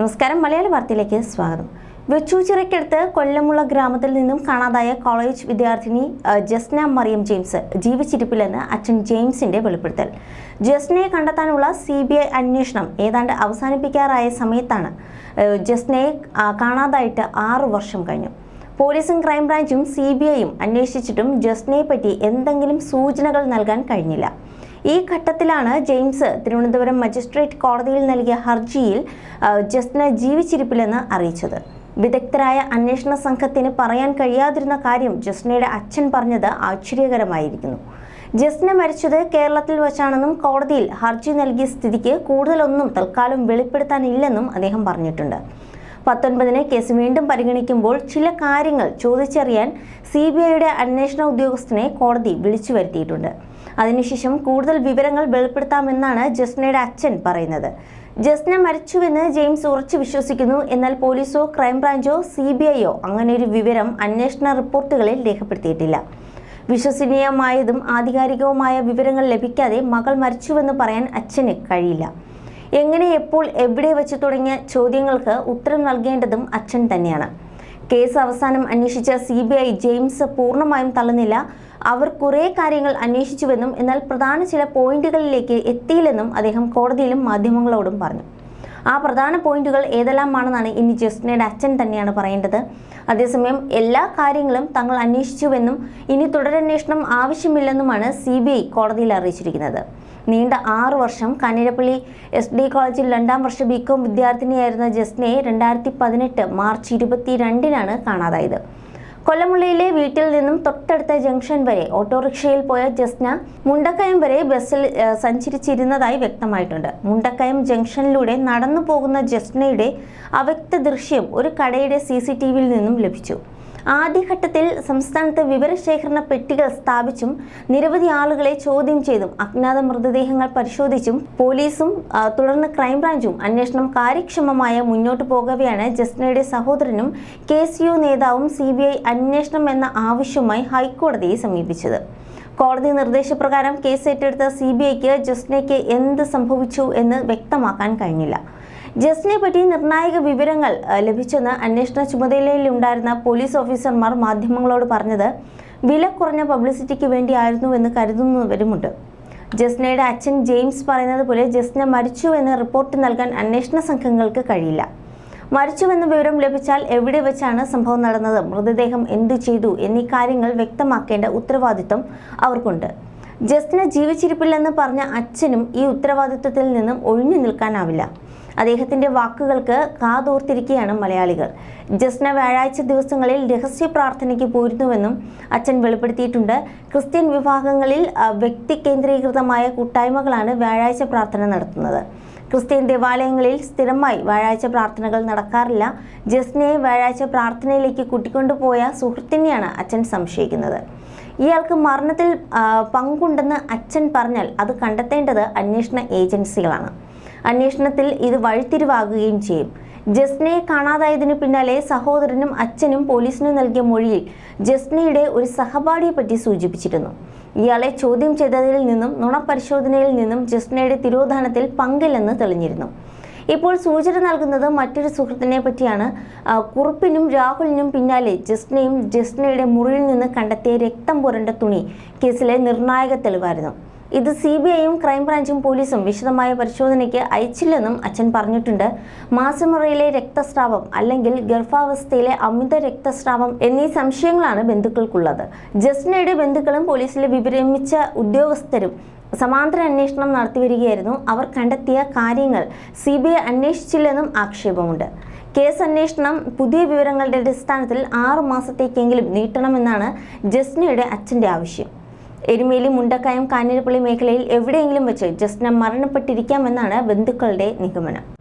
നമസ്കാരം മലയാള വാർത്തയിലേക്ക് സ്വാഗതം. വെച്ചൂച്ചിറയ്ക്കടുത്ത് കൊല്ലമുള്ള ഗ്രാമത്തിൽ നിന്നും കാണാതായ കോളേജ് വിദ്യാർത്ഥിനി ജസ്ന മറിയം ജെയിംസ് ജീവിച്ചിരിപ്പില്ലെന്ന് അച്ഛൻ ജെയിംസിന്റെ വെളിപ്പെടുത്തൽ. ജസ്നയെ കണ്ടെത്താനുള്ള സി ബി ഐ അന്വേഷണം ഏതാണ്ട് അവസാനിപ്പിക്കാറായ സമയത്താണ് ജസ്നയെ കാണാതായിട്ട് ആറു വർഷം കഴിഞ്ഞു. പോലീസും ക്രൈംബ്രാഞ്ചും സി ബി ഐയും അന്വേഷിച്ചിട്ടും ജസ്നയെ പറ്റി എന്തെങ്കിലും സൂചനകൾ നൽകാൻ കഴിഞ്ഞില്ല. ഈ ഘട്ടത്തിലാണ് ജെയിംസ് തിരുവനന്തപുരം മജിസ്ട്രേറ്റ് കോടതിയിൽ നൽകിയ ഹർജിയിൽ ജസ്ന ജീവിച്ചിരിപ്പില്ലെന്ന് അറിയിച്ചത്. വിദഗ്ധരായ അന്വേഷണ സംഘത്തിന് പറയാൻ കഴിയാതിരുന്ന കാര്യം ജസ്നയുടെ അച്ഛൻ പറഞ്ഞത് ആശ്ചര്യകരമായിരിക്കുന്നു. ജസ്ന മരിച്ചത് കേരളത്തിൽ വച്ചാണെന്നും കോടതിയിൽ ഹർജി നൽകിയ സ്ഥിതിക്ക് കൂടുതലൊന്നും തൽക്കാലം വെളിപ്പെടുത്താനില്ലെന്നും അദ്ദേഹം പറഞ്ഞിട്ടുണ്ട്. പത്തൊൻപതിന് കേസ് വീണ്ടും പരിഗണിക്കുമ്പോൾ ചില കാര്യങ്ങൾ ചോദിച്ചറിയാൻ സി ബി ഐയുടെ അന്വേഷണ ഉദ്യോഗസ്ഥനെ കോടതി വിളിച്ചു വരുത്തിയിട്ടുണ്ട്. അതിനുശേഷം കൂടുതൽ വിവരങ്ങൾ വെളിപ്പെടുത്താമെന്നാണ് ജസ്നയുടെ അച്ഛൻ പറയുന്നത്. ജസ്ന മരിച്ചുവെന്ന് ജെയിംസ് ഉറച്ചു വിശ്വസിക്കുന്നു. എന്നാൽ പോലീസോ ക്രൈംബ്രാഞ്ചോ സി ബി ഐയോ അങ്ങനെയൊരു വിവരം അന്വേഷണ റിപ്പോർട്ടുകളിൽ രേഖപ്പെടുത്തിയിട്ടില്ല. വിശ്വസനീയമായതും ആധികാരികവുമായ വിവരങ്ങൾ ലഭിക്കാതെ മകൾ മരിച്ചുവെന്ന് പറയാൻ അച്ഛന് കഴിയില്ല. എങ്ങനെ എപ്പോൾ എവിടെ വെച്ച് തുടങ്ങിയ ചോദ്യങ്ങൾക്ക് ഉത്തരം നൽകേണ്ടതും അച്ഛൻ തന്നെയാണ്. കേസ് അവസാനം അന്വേഷിച്ച സി ജെയിംസ് പൂർണമായും തള്ളുന്നില്ല. അവർ കുറേ കാര്യങ്ങൾ അന്വേഷിച്ചുവെന്നും എന്നാൽ പ്രധാന ചില പോയിന്റുകളിലേക്ക് എത്തിയില്ലെന്നും അദ്ദേഹം കോടതിയിലും മാധ്യമങ്ങളോടും പറഞ്ഞു. ആ പ്രധാന പോയിന്റുകൾ ഏതെല്ലാമാണെന്നാണ് ഇനി ജസ്റ്റിനയുടെ അച്ഛൻ തന്നെയാണ് പറയേണ്ടത്. അതേസമയം എല്ലാ കാര്യങ്ങളും തങ്ങൾ അന്വേഷിച്ചുവെന്നും ഇനി തുടരന്വേഷണം ആവശ്യമില്ലെന്നുമാണ് സി കോടതിയിൽ അറിയിച്ചിരിക്കുന്നത്. നീണ്ട ആറു വർഷം കാഞ്ഞിരപ്പള്ളി എസ് ഡി കോളേജിൽ രണ്ടാം വർഷ ബികോം വിദ്യാർത്ഥിനിയായിരുന്ന ജസ്നയെ രണ്ടായിരത്തി പതിനെട്ട് മാർച്ച് ഇരുപത്തിരണ്ടിനാണ് കാണാതായത്. കൊല്ലമുള്ളിയിലെ വീട്ടിൽ നിന്നും തൊട്ടടുത്ത ജംഗ്ഷൻ വരെ ഓട്ടോറിക്ഷയിൽ പോയ ജസ്ന മുണ്ടക്കയം വരെ ബസ്സിൽ സഞ്ചരിച്ചിരുന്നതായി വ്യക്തമായിട്ടുണ്ട്. മുണ്ടക്കയം ജംഗ്ഷനിലൂടെ നടന്നു പോകുന്ന ജസ്നയുടെ അവ്യക്ത ദൃശ്യം ഒരു കടയുടെ സി നിന്നും ലഭിച്ചു. ആദ്യഘട്ടത്തിൽ സംസ്ഥാനത്ത് വിവരശേഖരണ പെട്ടികൾ സ്ഥാപിച്ചും നിരവധി ആളുകളെ ചോദ്യം ചെയ്തും അജ്ഞാത മൃതദേഹങ്ങൾ പരിശോധിച്ചും പോലീസും തുടർന്ന് ക്രൈംബ്രാഞ്ചും അന്വേഷണം കാര്യക്ഷമമായ മുന്നോട്ട് പോകവെയാണ് ജസ്നയുടെ സഹോദരനും കെ സി യു നേതാവും സി ബി ഐ അന്വേഷണം എന്ന ആവശ്യവുമായി ഹൈക്കോടതിയെ സമീപിച്ചത്. കോടതി നിർദ്ദേശപ്രകാരം കേസ് ഏറ്റെടുത്ത സി ബി ഐക്ക് ജസ്നയ്ക്ക് എന്ത് സംഭവിച്ചു എന്ന് വ്യക്തമാക്കാൻ കഴിഞ്ഞില്ല. ജസ്റ്റിനെ പറ്റി നിർണായക വിവരങ്ങൾ ലഭിച്ചെന്ന് അന്വേഷണ ചുമതലയിലുണ്ടായിരുന്ന പോലീസ് ഓഫീസർമാർ മാധ്യമങ്ങളോട് പറഞ്ഞത് വില കുറഞ്ഞ പബ്ലിസിറ്റിക്ക് വേണ്ടിയായിരുന്നു എന്ന് കരുതുന്നവരുമുണ്ട്. ജസ്നയുടെ അച്ഛൻ ജെയിംസ് പറയുന്നത് പോലെ ജസ്ന മരിച്ചു എന്ന് റിപ്പോർട്ട് നൽകാൻ അന്വേഷണ സംഘങ്ങൾക്ക് കഴിയില്ല. മരിച്ചുവെന്ന വിവരം ലഭിച്ചാൽ എവിടെ വെച്ചാണ് സംഭവം നടന്നത് മൃതദേഹം എന്തു ചെയ്തു എന്നീ കാര്യങ്ങൾ വ്യക്തമാക്കേണ്ട ഉത്തരവാദിത്വം അവർക്കുണ്ട്. ജസ്റ്റിന് ജീവിച്ചിരിപ്പില്ലെന്ന് പറഞ്ഞ അച്ഛനും ഈ ഉത്തരവാദിത്വത്തിൽ നിന്നും ഒഴിഞ്ഞു നിൽക്കാനാവില്ല. അദ്ദേഹത്തിന്റെ വാക്കുകൾക്ക് കാതോർത്തിരിക്കുകയാണ് മലയാളികൾ. ജസ്ന വ്യാഴാഴ്ച ദിവസങ്ങളിൽ രഹസ്യ പ്രാർത്ഥനയ്ക്ക് പോയിരുന്നുവെന്നും അച്ഛൻ വെളിപ്പെടുത്തിയിട്ടുണ്ട്. ക്രിസ്ത്യൻ വിഭാഗങ്ങളിൽ വ്യക്തി കേന്ദ്രീകൃതമായ കൂട്ടായ്മകളാണ് വ്യാഴാഴ്ച പ്രാർത്ഥന നടത്തുന്നത്. ക്രിസ്ത്യൻ ദേവാലയങ്ങളിൽ സ്ഥിരമായി വ്യാഴാഴ്ച പ്രാർത്ഥനകൾ നടക്കാറില്ല. ജസ്നയെ വ്യാഴാഴ്ച പ്രാർത്ഥനയിലേക്ക് കൂട്ടിക്കൊണ്ടുപോയ സുഹൃത്തിനെയാണ് അച്ഛൻ സംശയിക്കുന്നത്. ഇയാൾക്ക് മരണത്തിൽ പങ്കുണ്ടെന്ന് അച്ഛൻ പറഞ്ഞാൽ അത് കണ്ടെത്തേണ്ടത് അന്വേഷണ ഏജൻസികളാണ്. അന്വേഷണത്തിൽ ഇത് വഴിത്തിരിവാകുകയും ചെയ്യും. ജസ്നയെ കാണാതായതിനു പിന്നാലെ സഹോദരനും അച്ഛനും പോലീസിന് നൽകിയ മൊഴിയിൽ ജസ്നയുടെ ഒരു സഹപാഠിയെ പറ്റി സൂചിപ്പിച്ചിരുന്നു. ഇയാളെ ചോദ്യം ചെയ്തതിൽ നിന്നും നുണപരിശോധനയിൽ നിന്നും ജസ്നയുടെ തിരോധാനത്തിൽ പങ്കില്ലെന്ന് തെളിഞ്ഞിരുന്നു. ഇപ്പോൾ സൂചന നൽകുന്നത് മറ്റൊരു സുഹൃത്തിനെ പറ്റിയാണ്. കുറുപ്പിനും രാഹുലിനും പിന്നാലെ ജസ്നയും ജസ്നയുടെ മുറിയിൽ നിന്ന് കണ്ടെത്തിയ രക്തം പുരണ്ട തുണി കേസിലെ നിർണായക തെളിവായിരുന്നു. ഇത് സി ബി ഐയും ക്രൈംബ്രാഞ്ചും പോലീസും വിശദമായ പരിശോധനയ്ക്ക് അയച്ചില്ലെന്നും അച്ഛൻ പറഞ്ഞിട്ടുണ്ട്. മാസമുറയിലെ രക്തസ്രാവം അല്ലെങ്കിൽ ഗർഭാവസ്ഥയിലെ അമിത രക്തസ്രാവം എന്നീ സംശയങ്ങളാണ് ബന്ധുക്കൾക്കുള്ളത്. ജസ്നയുടെ ബന്ധുക്കളും പോലീസിലെ വിവരമിച്ച ഉദ്യോഗസ്ഥരും സമാന്തര അന്വേഷണം നടത്തിവരികയായിരുന്നു അവർ കണ്ടെത്തിയ കാര്യങ്ങൾ സി ബി ഐ അന്വേഷിച്ചില്ലെന്നും ആക്ഷേപമുണ്ട്. കേസ് അന്വേഷണം പുതിയ വിവരങ്ങളുടെ അടിസ്ഥാനത്തിൽ ആറു മാസത്തേക്കെങ്കിലും നീട്ടണമെന്നാണ് ജസ്നയുടെ അച്ഛന്റെ ആവശ്യം. എരുമേലി മുണ്ടക്കായം കാഞ്ഞിരപ്പള്ളി മേഖലയിൽ എവിടെയെങ്കിലും വെച്ച് ജസ്ന മരണപ്പെട്ടിരിക്കാമെന്നാണ് ബന്ധുക്കളുടെ നിഗമനം.